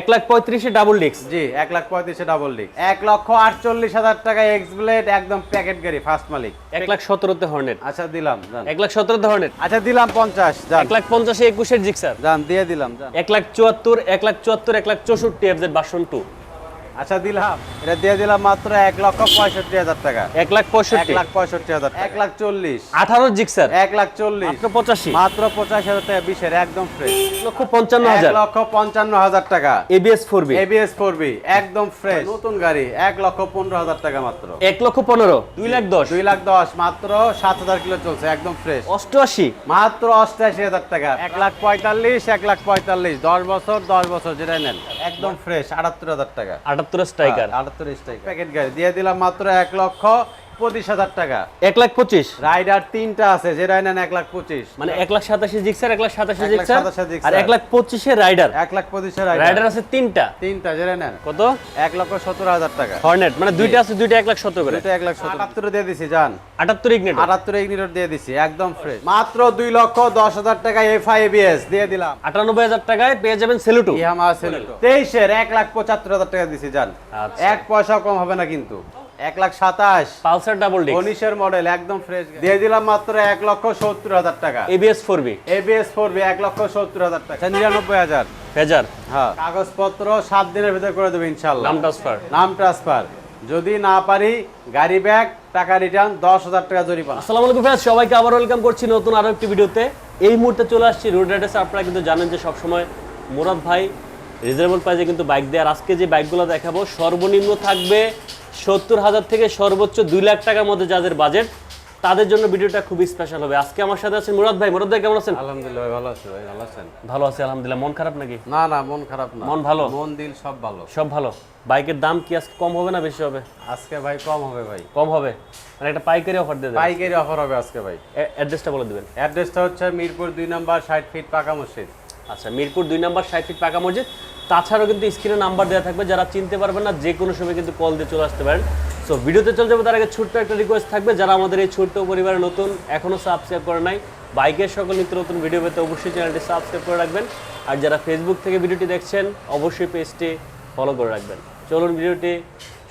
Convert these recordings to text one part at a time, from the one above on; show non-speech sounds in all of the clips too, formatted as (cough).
এক লাখ পঁয়ত্রিশে double disc জি এক লাখ পঁয়ত্রিশে ডাবল এক লক্ষ আটচল্লিশ হাজার টাকা এক্স ব্লেড একদম প্যাকেট গাড়ি ফার্স্ট মালিক। এক লাখ সতেরোতে হর্নেট আচ্ছা দিলাম এক লাখ সতেরোতে হর্নেট আচ্ছা দিলাম পঞ্চাশ এক লাখ পঞ্চাশে একুশের জিক্সার দিয়ে দিলাম এক লাখ চুয়াত্তর এক লাখ চুয়াত্তর এক লাখ চৌষট্টি এফজেড বাসন টু আচ্ছা দিলাম। এটা দিয়ে দিলাম মাত্র এক লক্ষ পঁয়ষট্টি হাজার টাকা। এক লাখ পঁয়ষট্টি। লাখ পঁয়ষট্টি হাজার এক লাখ চল্লিশ। আঠারো জিক্সার। এক লাখ চল্লিশ। মাত্র পঁচাশি। মাত্র পঁচাশি হাজার টাকা বিশের একদম ফ্রেশ লক্ষ পঞ্চান্ন হাজার। লক্ষ পঞ্চান্ন হাজার টাকা। ABS four B ABS four B একদম ফ্রেশ নতুন গাড়ি এক লক্ষ পনেরো হাজার টাকা মাত্র। এক লক্ষ পনেরো দুই লাখ দশ। দুই লাখ দশ মাত্র সাত হাজার কিলো চলছে একদম ফ্রেশ অষ্টআশি। মাত্র অষ্টাশি হাজার টাকা। এক লাখ পঁয়তাল্লিশ এক লাখ পঁয়তাল্লিশ। দশ বছর দশ বছর যেটা নেন। একদম ফ্রেশ আটাত্তর হাজার টাকা। আটাত্তর স্ট্রাইকার। আটাত্তর স্ট্রাইকার। প্যাকেট গাড়ি। দিয়ে দিলাম মাত্র এক লক্ষ পঁচিশ হাজার টাকা এক লাখ পঁচিশ রাইডার তিনটা আছে নেন এক লাখ পঁচিশ মানে এক লাখ সাতাশি জিক্সার এক লাখ সাতাশি জিক্সার আর এক লাখ পঁচিশে রাইডার এক লাখ পঁচিশে রাইডার আছে তিনটা তিনটা নেন কত এক লক্ষ সত্তর হাজার টাকা হর্নেট মানে দুইটা আছে দুইটা এক লাখ সতেরো করে এক লাখ আটাত্তর দিয়ে দিছি যান আটাত্তর ইগনেট আটাত্তর ইগনিটর দিয়ে দিছি একদম ফ্রেশ মাত্র দুই লক্ষ দশ হাজার টাকা এফ আই এবিএস দিয়ে দিলাম আটানব্বই হাজার টাকায় পেয়ে যাবেন সেলুটু ইয়ামা সেলেটো তেইশের এক লাখ পঁচাত্তর হাজার টাকা দিছি যান আচ্ছা। এক পয়সা কম হবে না কিন্তু এক লাখ সাতাশ। পালসার ডাবল ডিস্ক উনিশের মডেল একদম ফ্রেশ দিয়ে দিলাম মাত্র এক লক্ষ সত্তর হাজার টাকা। ABS four B ABS four B এক লক্ষ সত্তর হাজার টাকা। নিরানব্বই হাজার। হ্যাঁ। কাগজপত্র সাত দিনের ভিতরে করে দেবো ইনশাল্লাহ নাম ট্রান্সফার নাম ট্রান্সফার যদি না পারি গাড়ি ব্যাগ টাকা রিটার্ন দশ হাজার টাকা জরিমানা। আসসালামু আলাইকুম ফ্রেন্ডস সবাইকে আবার ওয়েলকাম করছি নতুন আরও একটি ভিডিওতে এই মুহূর্তে চলে আসছি রোড আপনারা কিন্তু জানেন যে সবসময় মুরাদ ভাই রিজনেবল প্রাইসে কিন্তু বাইক দেয়। আর আজকে যে বাইকগুলো দেখাবো সর্বনিম্ন থাকবে সত্তর হাজার থেকে সর্বোচ্চ দুই লাখ টাকার মধ্যে যাদের বাজেট তাদের জন্য ভিডিওটা খুবই স্পেশাল হবে। আজকে আমার সাথে আছেন মুরাদ ভাই। মুরাদ ভাই কেমন আছেন? আলহামদুলিল্লাহ ভালো আছি ভাই ভালো আছেন? ভালো আছি আলহামদুলিল্লাহ। মন খারাপ নাকি? না না মন খারাপ না। মন ভালো? মন দিল সব ভালো। সব ভালো। বাইকের দাম কি আজকে কম হবে না বেশি হবে? আজকে ভাই কম হবে ভাই। কম হবে? মানে একটা পাইকারি অফার দিয়ে দেবেন পাইকারি অফার হবে আজকে ভাই। অ্যাড্রেসটা বলে দিবেন। অ্যাড্রেসটা হচ্ছে মিরপুর দুই নম্বর ষাট ফিট পাকা মসজিদ। আচ্ছা মিরপুর দুই নাম্বার ষাট ফিট পাকা মসজিদ। তাছাড়াও কিন্তু স্ক্রিনে নাম্বার দেওয়া থাকবে, যারা চিনতে পারবেন না, যে কোনো সময় কিন্তু কল দিয়ে চলে আসতে পারেন। সো ভিডিওতে চলে যাব, তার আগে ছোট্ট একটা রিকোয়েস্ট থাকবে, যারা আমাদের এই ছোট্ট পরিবারে নতুন এখনও সাবস্ক্রাইব করে নাই, বাইকের সকল নিত্য নতুন ভিডিও পেতে অবশ্যই চ্যানেলটি সাবস্ক্রাইব করে রাখবেন। আর যারা ফেসবুক থেকে ভিডিওটি দেখছেন, অবশ্যই পেজটি ফলো করে রাখবেন। চলুন ভিডিওটি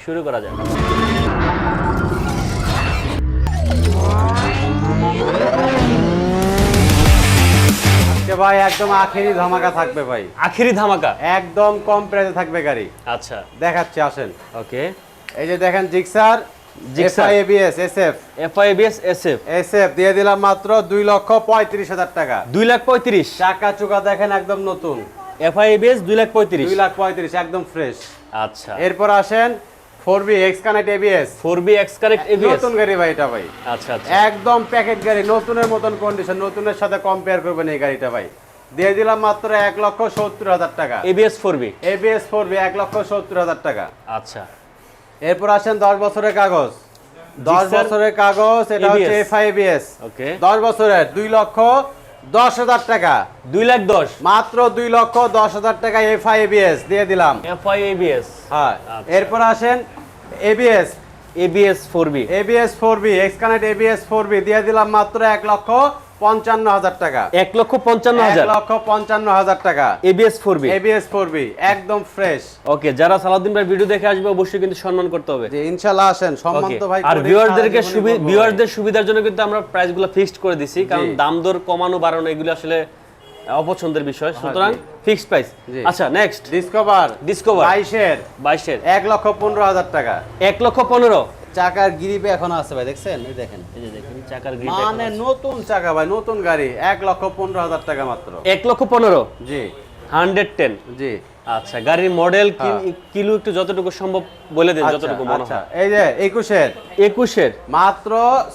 শুরু করা যাক। আজকে ভাই একদম আখেরি ধামাকা থাকবে ভাই। আখেরি ধামাকা? একদম কম প্রাইসে থাকবে গাড়ি। আচ্ছা। দেখাচ্ছি আসেন। ওকে। এই যে দেখেন Gixxer Gixxer. SF. FIBS SF. SF দিয়ে দিলাম মাত্র দুই লক্ষ পঁয়ত্রিশ হাজার টাকা। দুই লাখ পঁয়ত্রিশ। চাকা চুকা দেখেন একদম নতুন। এফআইবিএস লাখ পঁয়ত্রিশ। দুই লাখ পঁয়ত্রিশ একদম ফ্রেশ আচ্ছা। এরপর আসেন four B x connect ABS four B x correct ABS নতুন গাড়ি ভাই এটা ভাই। আচ্ছা আচ্ছা। একদম প্যাকেট গাড়ি নতুনের মতন কন্ডিশন নতুনের সাথে কম্পেয়ার করবেন এই গাড়িটা ভাই। দিয়ে দিলাম মাত্র এক লক্ষ সত্তর হাজার টাকা। ABS four B ABS four B এক লক্ষ সত্তর হাজার টাকা। আচ্ছা। এরপর আসেন দশ বছরের কাগজ। দশ বছরের কাগজ এটা হচ্ছে ABS এফআই এবিএস ওকে দশ বছরের দুই লক্ষ দশ হাজার টাকা। দুই লাখ দশ। মাত্র দুই লক্ষ দশ হাজার টাকা এফআই এবিএস দিয়ে দিলাম। FI ABS. হ্যাঁ। এরপর আসেন ABS. ABS four B. ABS four B X connect ABS four B দিয়ে দিলাম মাত্র এক লক্ষ পঞ্চান্ন হাজার টাকা। এক লক্ষ পঞ্চান্ন হাজার। লক্ষ পঞ্চান্ন হাজার টাকা। ABS four B ABS four B একদম ফ্রেশ ওকে যারা সালাউদ্দিন ভাই ভিডিও দেখে আসবে অবশ্যই কিন্তু সম্মান করতে হবে। যে আসেন সম্মান তো ভাই আর ভিউয়ারদেরকে ভিউয়ারদের সুবিধার জন্য কিন্তু আমরা প্রাইসগুলো ফিক্সড করে দিছি কারণ দাম দর কমানো বাড়ানো এগুলো আসলে অপছন্দের বিষয়। সুতরাং ফিক্সড প্রাইস আচ্ছা নেক্সট। ডিসকভার ডিসকভার বাইশের। বাইশের। এক লক্ষ পনেরো হাজার টাকা। এক লক্ষ পনেরো। চাকার গিরিপে এখন আছে ভাই দেখছেন? এই দেখেন। এই যে দেখেন চাকার গ্রিপ মানে নতুন চাকা ভাই নতুন গাড়ি এক লক্ষ পনেরো হাজার টাকা মাত্র। এক লক্ষ পনেরো? জি। হান্ড্রেড টেন জি। আচ্ছা গাড়ির মডেল হ্যাঁ। কিলো একটু যতটুকু সম্ভব বলে দেন আচ্ছা, যতটুকু মনে আচ্ছা। হয়। এই যে একুশের। একুশের? মাত্র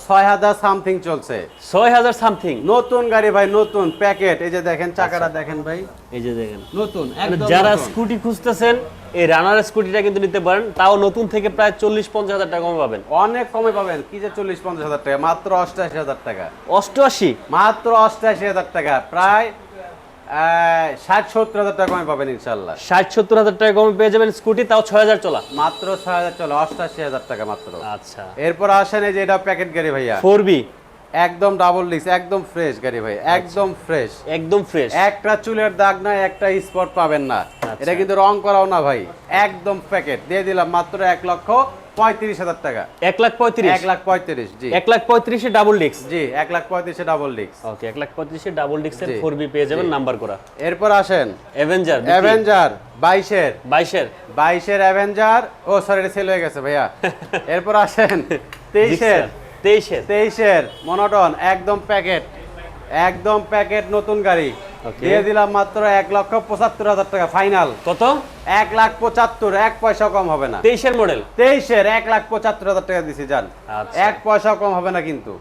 ছয় হাজার সামথিং চলছে। ছয় হাজার সামথিং? নতুন গাড়ি ভাই নতুন। প্যাকেট এই যে দেখেন চাকাটা দেখেন ভাই। এই যে দেখেন। নতুন মানে একদম যারা স্কুটি খুঁজতেছেন এই রানার স্কুটিটা কিন্তু নিতে পারেন। তাও নতুন থেকে প্রায় চল্লিশ পঞ্চাশ হাজার টাকা কমে পাবেন। অনেক কমে পাবেন। কি যে চল্লিশ পঞ্চাশ হাজার টাকা? মাত্র অষ্টাশি হাজার টাকা। অষ্টআশি? মাত্র অষ্টাশি হাজার টাকা। প্রায় ষাট সত্তর হাজার টাকা কমে পাবেন ইনশাল্লাহ ষাট সত্তর হাজার টাকা কমে পেয়ে যাবেন স্কুটি তাও ছয় হাজার চলা। মাত্র ছয় হাজার চলে অষ্টাশি হাজার টাকা মাত্র। আচ্ছা। এরপর আসেন এই যে এটা প্যাকেট গাড়ি ভাইয়া। Four B. একদম ডাবল ডিস্ক একদম ফ্রেশ গাড়ি ভাই একদম ফ্রেশ একদম ফ্রেশ একটা চুলের দাগ নাই একটা স্পট পাবেন না। আচ্ছা। এটা কিন্তু রং করাও না ভাই একদম প্যাকেট দিয়ে দিলাম মাত্র এক লক্ষ পঁয়ত্রিশ হাজার টাকা। এক লাখ পঁয়ত্রিশ? এক লাখ পঁয়ত্রিশ জি। এক লাখ পঁয়ত্রিশে ডাবল ডিস্ক জি এক লাখ পঁয়ত্রিশে ডাবল ডিস্ক ওকে এক লাখ পঁয়ত্রিশে ডাবল ডিস্কের। ফোর বি পেয়ে যাবেন নাম্বার করা। এরপর আসেন। অ্যাভেঞ্জার অ্যাভেঞ্জার বাইশের। বাইশের? বাইশের অ্যাভেঞ্জার ও সরি এটা সেল হয়ে গেছে ভাইয়া। (laughs) এরপর আসেন তেইশের। তেইশের। তেইশের মনোটন একদম প্যাকেট একদম প্যাকেট নতুন গাড়ি. দিয়ে দিলাম মাত্র এক লক্ষ পঁচাত্তর হাজার টাকা ফাইনাল কত? এক লাখ পঁচাত্তর এক পয়সা কম হবে না। তেইশের মডেল তেইশের এক লাখ পঁচাত্তর হাজার টাকা দিছি যান আচ্ছা। এক পয়সা কম হবে না কিন্তু।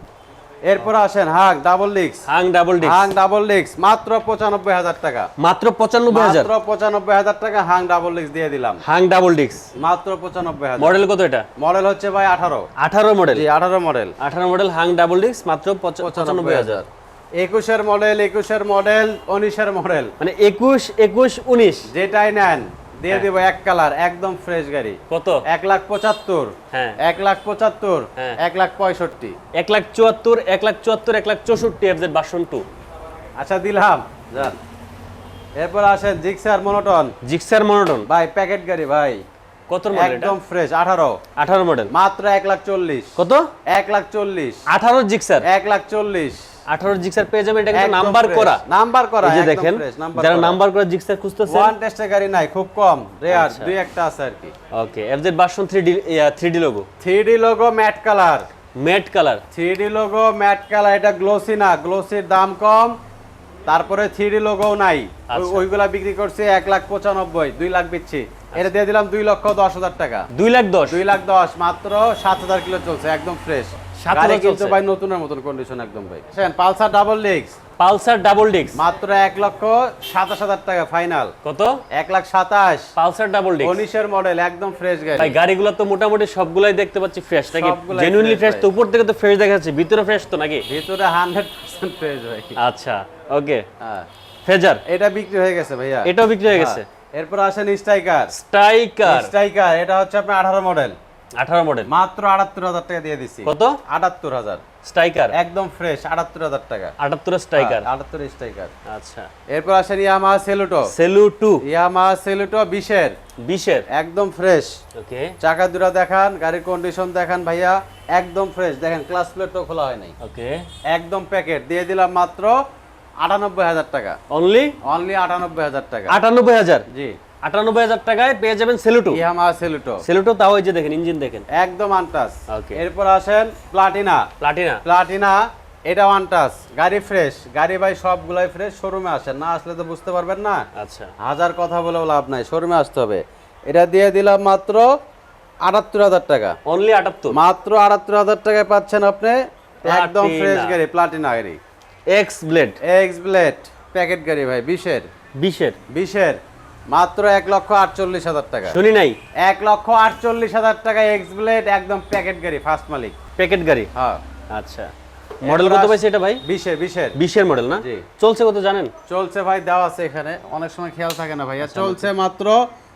এরপর আসেন হাং ডাবল ডিক্স Hang double disc Hang double ডিক্স মাত্র পঁচানব্বই হাজার টাকা। মাত্র পঁচানব্বই হাজার? মাত্র পঁচানব্বই হাজার টাকা হাং ডাবল ডিক্স দিয়ে দিলাম। হাং ডাবল ডিস্ক মাত্র পঁচানব্বই হাজার। মডেল কত এটা? মডেল হচ্ছে ভাই আঠারো। আঠারো মডেল জি আঠারো মডেল আঠারো মডেল হাং ডাবল ডিস্ক মাত্র পঁচানব্বই হাজার। একুশের মডেল একুশের মডেল উনিশের মডেল মানে একুশ একুশ উনিশ। যেটাই নেন দিয়ে হ্যাঁ। দিব এক কালার একদম ফ্রেশ গাড়ি। কত? এক লাখ পঁচাত্তর হ্যাঁ। এক লাখ পঁচাত্তর হ্যাঁ। এক লাখ পঁয়ষট্টি। এক লাখ চুয়াত্তর এক লাখ চুয়াত্তর এক লাখ চৌষট্টি এফজেড বাসন টু আচ্ছা দিলাম। যান। এরপর আসেন জিক্সার মনোটন জিক্সার মনোটন ভাই প্যাকেট গাড়ি ভাই। কত মডেল একদম ফ্রেশ আঠারো। আঠারো মডেল মাত্র এক লাখ চল্লিশ। কত? এক লাখ চল্লিশ। আঠারো জিক্সার এক লাখ চল্লিশ। আঠারো জিক্সার পেয়ে যাবেন এটা কিন্তু নাম্বার করা। নাম্বার করা এই যে একদম দেখেন নাম্বার যারা নাম্বার করা জিক্সার খুঁজতেছেন ওয়ান টেস্টের গাড়ি নাই খুব কম রেয়ার আচ্ছা। দুই একটা আছে আর কি। Okay FZ D three D logo three D logo matte colour matte colour three D logo matte colour এটা গ্লোসি না গ্লোসির দাম কম তারপরে থ্রি ডি লোগো নাই। আচ্ছা। ওইগুলা বিক্রি করছে এক লাখ পঁচানব্বই দুই লাখ বিচ্ছি। এটা দিয়ে দিলাম দুই লক্ষ দশ হাজার টাকা। দুই লাখ দশ? দুই লাখ দশ মাত্র সাত হাজার কিলো চলছে একদম ফ্রেশ গাড়ি কিন্তু ভাই নতুনের মতন কন্ডিশন একদম ভাই। পালসার ডাবল ডিক্স পালসার ডাবল ডিস্ক মাত্র এক লক্ষ সাতাশ হাজার টাকা ফাইনাল কত? এক লাখ সাতাশ। পালসার ডাবল ডিস্ক উনিশের মডেল একদম ফ্রেশ গাড়ি। ভাই গাড়িগুলো তো মোটামুটি সবগুলাই দেখতে পাচ্ছি ফ্রেশ নাকি? জেনুইনলি ফ্রেশ তো উপর থেকে তো ফ্রেশ দেখা যাচ্ছে ভিতরে ফ্রেশ তো নাকি? ভিতরে হান্ড্রেড পার্সেন্ট ফ্রেশ ভাই। আচ্ছা ওকে হ্যাঁ। ফেজার এটা বিক্রি হয়ে গেছে ভাইয়া। এটাও বিক্রি হয়ে গেছে? হ্যাঁ। এরপর আসেন স্ট্রাইকার। স্ট্রাইকার। স্ট্রাইকার এটা হচ্ছে আপনার আঠারো মডেল। আঠারো মডেল। মাত্র আটাত্তর হাজার টাকা দিয়ে দিছি। কত? আটাত্তর হাজার। স্ট্রাইকার। একদম ফ্রেশ আটাত্তর হাজার টাকা। আটাত্তর স্ট্রাইকার। আটাত্তর স্ট্রাইকার। আচ্ছা। এরপর আসেন Yamaha Saluto. Saluto Yamaha Saluto বিশের। বিশের। একদম ফ্রেশ। ওকে। চাকা দুটা দেখান গাড়ির কন্ডিশন দেখান ভাইয়া। একদম ফ্রেশ। দেখেন ক্লাস প্লেটও খোলা হয় নাই। ওকে। একদম প্যাকেট দিয়ে দিলাম মাত্র আটানব্বই হাজার টাকা। অনলি অনলি আটানব্বই হাজার টাকা। আটানব্বই হাজার? জি। আটানব্বই হাজার টাকায় পেয়ে যাবেন সেলুটু সেলুটো সেলুটো তাও এই যে দেখেন ইঞ্জিন দেখেন। একদম আনটাস এরপর আসেন প্লাটিনা প্লাটিনা প্লাটিনা এটা ওয়ান টাচ গাড়ি ফ্রেশ গাড়ি ভাই সবগুলাই ফ্রেশ শোরুমে আসেন। না আসলে তো বুঝতে পারবেন না। আচ্ছা। হাজার কথা বলেও লাভ নাই। শোরুমে আসতে হবে। এটা দিয়ে দিলাম মাত্র আটাত্তর হাজার টাকা। অনলি আটাত্তর। মাত্র আটাত্তর হাজার টাকায় পাচ্ছেন আপনি একদম ফ্রেশ গাড়ি প্লাটিনা গাড়ি। X Blade X Blade packet গাড়ি ভাই বিশের। বিশের। বিশের। মাত্র এক লক্ষ আটচল্লিশ হাজার টাকা। শুনি নাই। এক লক্ষ আটচল্লিশ হাজার টাকা এক্স ব্লেড একদম প্যাকেট গাড়ি ফার্স্ট মালিক। প্যাকেট গাড়ি? হ্যাঁ। আচ্ছা। মডেল কত পাইছে এটা ভাই? বিশের বিশের। বিশের মডেল না? চলছে কত জানেন? চলছে ভাই দেওয়া আছে এখানে। অনেক সময় খেয়াল থাকে না ভাইয়া। চলছে মাত্র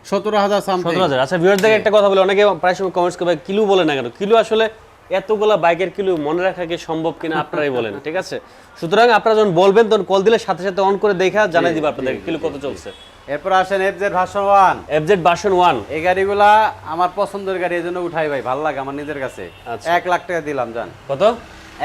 সতেরো হাজার সামথিং সতেরো হাজার। আচ্ছা ভিউয়ার দেখে একটা কথা বলে অনেকে প্রায় সময় কমেন্টস করবে কিলো বলে না কেন? কিলো আসলে এতগুলা বাইকের কিলো মনে রাখা কি সম্ভব কিনা আপনারাই বলেন ঠিক আছে? সুতরাং আপনারা যখন বলবেন তখন কল দিলে সাথে সাথে অন করে দেখা জানাই দিবে আপনাদের কিলো কত চলছে। এরপর আসেন FZ version one FZ version one এই গাড়িগুলা আমার পছন্দের গাড়ি এই জন্য উঠাই ভাই ভালো লাগে আমার নিজের কাছে। আচ্ছা। এক লাখ টাকা দিলাম জান। কত?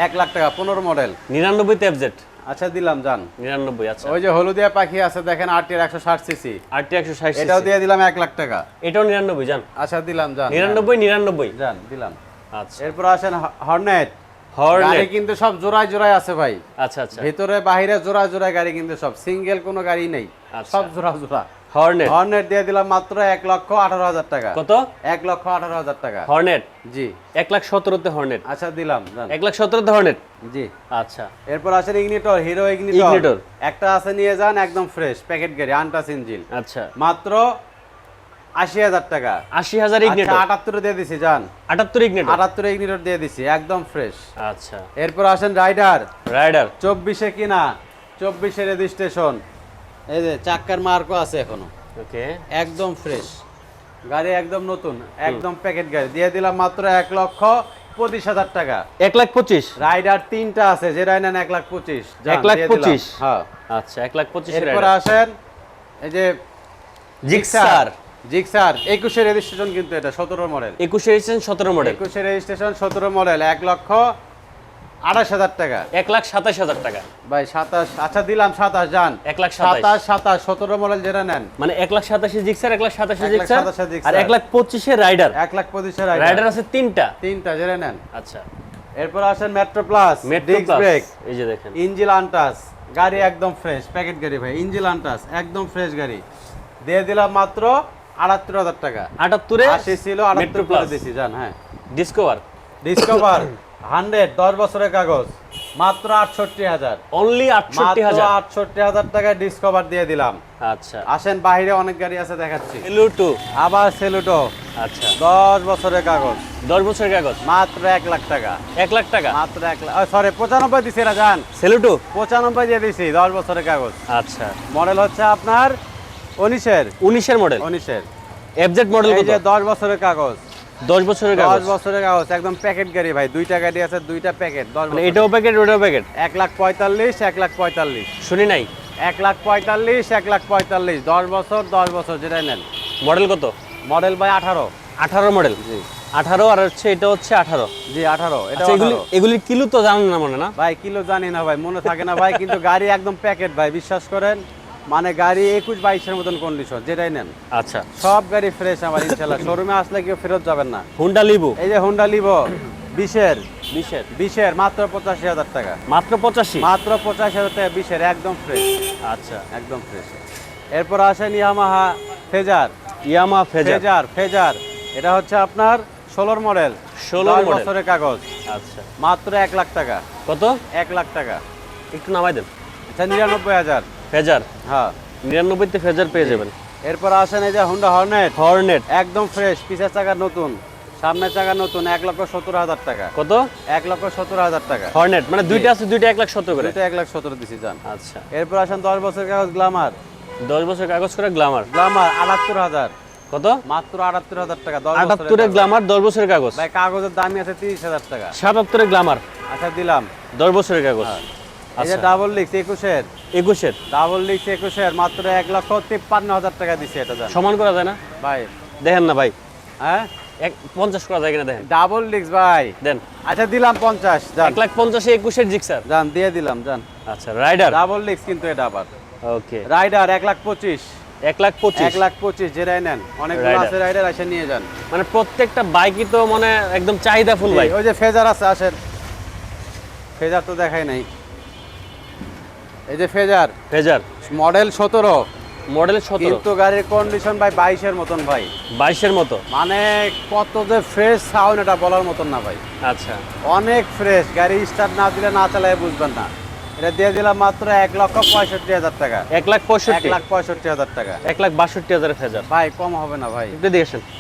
এক লাখ টাকা পনেরো মডেল নিরানব্বইতে এফজেড আচ্ছা দিলাম জান। নিরানব্বই আচ্ছা। ওই যে হলুদিয়া পাখি আছে দেখেন আটটির একশো ষাট সিসি আটটি একশো ষাট এটাও দিয়ে দিলাম এক লাখ টাকা। এটাও নিরানব্বই জান। আচ্ছা দিলাম জান। নিরানব্বই নিরানব্বই। জান দিলাম। আচ্ছা। এরপর আসেন হর্নেট। গাড়ি কিন্তু সব জোড়ায় জোড়ায় আছে ভাই। আচ্ছা আচ্ছা। ভিতরে বাহিরে জোড়া জোড়া গাড়ি কিন্তু সব। সিঙ্গেল কোনো গাড়ি নেই। আচ্ছা। সব জোড়া জোড়া। হর্নেট। হর্নেট দিয়ে দিলাম মাত্র এক লক্ষ আঠারো হাজার টাকা। কত? এক লক্ষ আঠারো হাজার টাকা। হর্নেট? জি। এক লাখ সতেরোতে হর্নেট। আচ্ছা দিলাম এক লাখ সতেরোতে হর্নেট? জি। আচ্ছা। এরপর আসেন ইগনিটর হিরো ইগনিটর। একটা আছে নিয়ে যান একদম ফ্রেশ প্যাকেট গাড়ি আনটাস ইঞ্জিন আচ্ছা। মাত্র আশি হাজার টাকা। আশি হাজার আচ্ছা ইগনেটর আটাত্তরে দিয়ে দিছি যান আটাত্তর ইগনেটর আটাত্তরে ইগনিটর দিয়ে দিছি একদম ফ্রেশ আচ্ছা। এরপর আসেন রাইডার রাইডার চব্বিশে কিনা চব্বিশে রেজিস্ট্রেশন এই যে চাক্কার মার্কও আছে এখনও। ওকে। একদম ফ্রেশ গাড়ি একদম নতুন একদম প্যাকেট গাড়ি। দিয়ে দিলাম মাত্র এক লক্ষ পঁচিশ হাজার টাকা। এক লাখ পঁচিশ? রাইডার তিনটা আছে যে নেন এক লাখ পঁচিশ। এক লাখ পঁচিশ? হ্যাঁ। আচ্ছা এক লাখ পঁচিশ এরপরে আসেন এই যে জিক্সার জিক্সার একুশে রেজিস্ট্রেশন কিন্তু এটা সতেরো মডেল একুশে রেজিস্ট্রেশন সতেরো মডেল একুশে রেজিস্ট্রেশন সতেরো মডেল এক লক্ষ আঠাশ হাজার টাকা। এক লাখ সাতাশ হাজার টাকা। ভাই সাতাশ আচ্ছা দিলাম সাতাশ যান এক লাখ সাতাশ সাতাশ সাতাশ সতেরো মডেল যেটা নেন। মানে এক লাখ সাতাশি জিক্সার এক লাখ সাতাশি জিক্সার আর এক লাখ পঁচিশে রাইডার এক লাখ পঁচিশে রাইডার রাইডার আছে তিনটা। তিনটা যেটা নেন। আচ্ছা। এরপর আসেন মেট্রো প্লাস ডিস্ক ব্রেক এই যে দেখেন। ইঞ্জিল আনটাস গাড়ি একদম ফ্রেশ প্যাকেট গাড়ি ভাই। ইঞ্জিল আনটাস একদম ফ্রেশ গাড়ি। দিয়ে দিলাম মাত্র আটাত্তর হাজার টাকা। আটাত্তরে? আশি ছিল আটাত্তর প্লাস দিছি জান হ্যাঁ। ডিসকভার ডিসকভার হান্ড্রেড দশ বছরের কাগজ মাত্র আটষট্টি হাজার। অনলি আটষট্টি হাজার? আটষট্টি হাজার টাকায় ডিসকভার দিয়ে দিলাম। আচ্ছা। আসেন বাইরে অনেক গাড়ি আছে দেখাচ্ছি। এলু টু আবার সেলুটো আচ্ছা। দশ বছরের কাগজ। দশ বছরের কাগজ? মাত্র এক লাখ টাকা। এক লাখ টাকা? মাত্র এক লাখ সরি পঁচানব্বই দিছি এরা যান সেলুটু পঁচানব্বই দিয়ে দিছি দশ বছরের কাগজ। আচ্ছা। মডেল হচ্ছে আপনার উনিশের। উনিশের মডেল উনিশের। এফজেড মডেল এই কত? যে দশ বছরের কাগজ। দশ বছরের দশ কাগজ বছরের কাগজ একদম প্যাকেট গাড়ি ভাই। দুইটা গাড়ি আছে দুইটা প্যাকেট দশ মানে এটাও প্যাকেট ওটাও প্যাকেট এক লাখ পঁয়তাল্লিশ এক লাখ পঁয়তাল্লিশ। শুনি নাই। এক লাখ পঁয়তাল্লিশ এক লাখ পঁয়তাল্লিশ। দশ বছর দশ বছর যেটাই নেন। মডেল কত? মডেল ভাই আঠারো। আঠারো মডেল জি। আঠারো আর হচ্ছে এটা হচ্ছে আঠারো। জি আঠারো। এটা আচ্ছা এগুলি কিলো তো জানেন না মনে না? ভাই কিলো জানি না ভাই মনে থাকে না ভাই কিন্তু গাড়ি একদম প্যাকেট ভাই বিশ্বাস করেন? মানে গাড়ি একুশ বাইশের মতন কন্ডিশন যেটাই নেন। আচ্ছা। সব গাড়ি ফ্রেশ আমার ইনশাল্লাহ। শোরুমে আসলে কেউ ফেরত যাবেন না। হুন্ডা লিবু এই যে হুন্ডা লিভো বিশের। বিশের? বিশের মাত্র পঁচাশি হাজার টাকা। মাত্র পঁচাশি? মাত্র পঁচাশি হাজার টাকা বিশের একদম ফ্রেশ আচ্ছা। একদম ফ্রেশ এরপর আসেন Yamaha Fazer Yamaha Fazer Fazer Fazer এটা হচ্ছে আপনার ষোলোর মডেল ষোলো বছরের কাগজ। আচ্ছা। মাত্র এক লাখ টাকা। কত? এক লাখ টাকা। একটু নামাই দেন। আচ্ছা নিরানব্বই হাজার। ফেজার? হ্যাঁ। নিরানব্বইতে ফেজার পেয়ে যাবেন। এরপর আসেন এই যে হুন্ডা হর্নেট হর্নেট একদম ফ্রেশ পিছের চাকা নতুন। সামনের চাকা নতুন এক লক্ষ সত্তর হাজার টাকা। কত? এক লক্ষ সত্তর হাজার টাকা। হর্নেট মানে দুইটা আছে দুইটা এক লাখ সত্তর করে। এক লাখ সতেরো দিছি যান। আচ্ছা। এরপর আসেন দশ বছর কাগজ গ্লামার দশ বছর কাগজ করে গ্লামার গ্লামার আটাত্তর হাজার। কত? মাত্র আটাত্তর হাজার টাকা দশ বছরের আটাত্তরে গ্লামার দশ বছরের কাগজ। ভাই কাগজের দামই আছে তিরিশ হাজার টাকা। সাতাত্তরে গ্লামার আচ্ছা দিলাম। দশ বছরের কাগজ। আচ্ছা। ডাবল লিক্স একুশের। একুশের? ডাবল লিক্স একুশের মাত্র এক লক্ষ তিপ্পান্ন হাজার টাকা দিছে এটা সমান করা যায় না? ভাই। দেখেন না ভাই। হ্যাঁ? এক পঞ্চাশ করা যায় কিনা দেখেন। ডাবল লিক্স ভাই। দেন। আচ্ছা দিলাম পঞ্চাশ এক লাখ পঞ্চাশে একুশের জিক্সার। যান দিয়ে দিলাম যান আচ্ছা রাইডার ডাবল লিক্স কিন্তু এটা আবার। ওকে রাইডার এক লাখ পঁচিশ। এক লাখ পঁচিশ। এক লাখ পঁচিশ যেটাই নেন। Rider। আছে রাইডার এসে নিয়ে যান। মানে প্রত্যেকটা বাইকই তো মানে একদম চাহিদা ফুল বাইক ওই যে ফেজার আছে আসেন। ফেজার তো দেখাই নাই। এই যে ফেজার। ফেজার। মডেল সতেরো। মডেল সতেরো। কিন্তু গাড়ির কন্ডিশন ভাই বাইশের মতন ভাই। বাইশের মতো? মানে কত যে ফ্রেশ সাউন্ড এটা বলার মতন না ভাই। আচ্ছা। অনেক ফ্রেশ গাড়ি স্টার্ট না দিলে না চালায় বুঝবেন না। এটা দিয়ে দিলাম মাত্র এক লক্ষ পঁয়ষট্টি হাজার টাকা। এক লাখ এক পঁয়ষট্টি লাখ পঁয়ষট্টি হাজার টাকা। এক লাখ বাষট্টি হাজার ফেজার। ভাই কম হবে না ভাই। একটু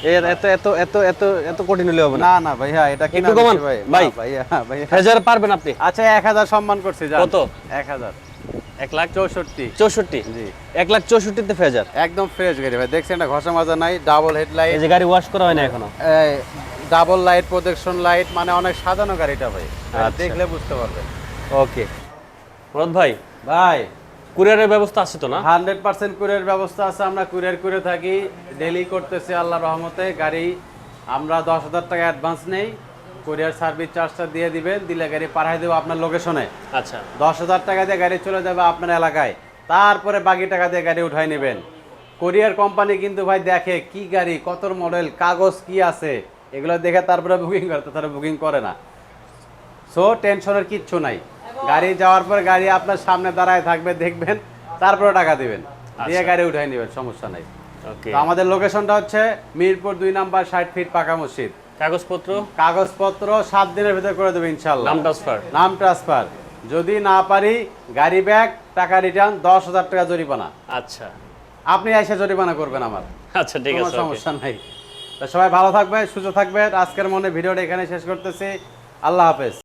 এই এত এত এত এত এত কঠিন হলে হবে না। না না ভাইয়া এটা কিনা একটু কমান, বেশি ভাই। ভাই। ভাইয়া ফেজার পারবেন আপনি। আচ্ছা এক হাজার সম্মান করছি কত? এক হাজার। এক লাখ চৌষট্টি। চৌষট্টি? জি। এক লাখ চৌষট্টিতে ফেজার একদম ফ্রেশ গাড়ি ভাই দেখছেন এটা ঘষা মাজা নাই ডাবল এই যে গাড়ি ওয়াশ করা হয় না এখনও? ডাবল লাইট প্রোটেকশন লাইট মানে অনেক সাজানো গাড়িটা ভাই। আচ্ছা। দেখলে বুঝতে পারবেন। ওকে। ভাই ভাই। কুরিয়ারের ব্যবস্থা আছে তো না? হান্ড্রেড পার্সেন্ট কুরিয়ার ব্যবস্থা আছে আমরা কুরিয়ার করে থাকি। ডেলি করতেছি আল্লাহ রহমতে গাড়ি আমরা দশ হাজার টাকা অ্যাডভান্স নেই। কুরিয়ার সার্ভিস চার্জটা দিয়ে দিবেন দিলে গাড়ি পাঠাই দেবো আপনার লোকেশনে। আচ্ছা। দশ হাজার টাকা দিয়ে গাড়ি চলে যাবে আপনার এলাকায়। তারপরে বাকি টাকা দিয়ে গাড়ি উঠাই নেবেন। কোরিয়ার কোম্পানি কিন্তু ভাই দেখে কি গাড়ি কত মডেল কাগজ কি আছে এগুলো দেখে তারপরে বুকিং করতে তারা বুকিং করে না। সো টেনশনের কিচ্ছু নাই। গাড়ি যাওয়ার পর গাড়ি আপনার সামনে দাঁড়ায় থাকবে দেখবেন তারপরে টাকা দিবেন। দিয়ে গাড়ি উঠাই নেবেন সমস্যা নাই। আমাদের লোকেশনটা হচ্ছে মিরপুর দুই নাম্বার ষাট ফিট পাকা মসজিদ। কাগজপত্র? কাগজপত্র সাত দিনের ভিতরে করে দেবে ইনশাল্লাহ নাম ট্রান্সফার নাম ট্রান্সফার যদি না পারি গাড়ি ব্যাগ টাকা রিটার্ন দশ হাজার টাকা জরিমানা। আচ্ছা। আপনি এসে জরিমানা করবেন আমার। আচ্ছা ঠিক আছে সমস্যা নাই। তো সবাই ভালো থাকবে সুস্থ থাকবে আজকের মনে ভিডিওটা এখানে শেষ করতেছি। আল্লাহ হাফেজ।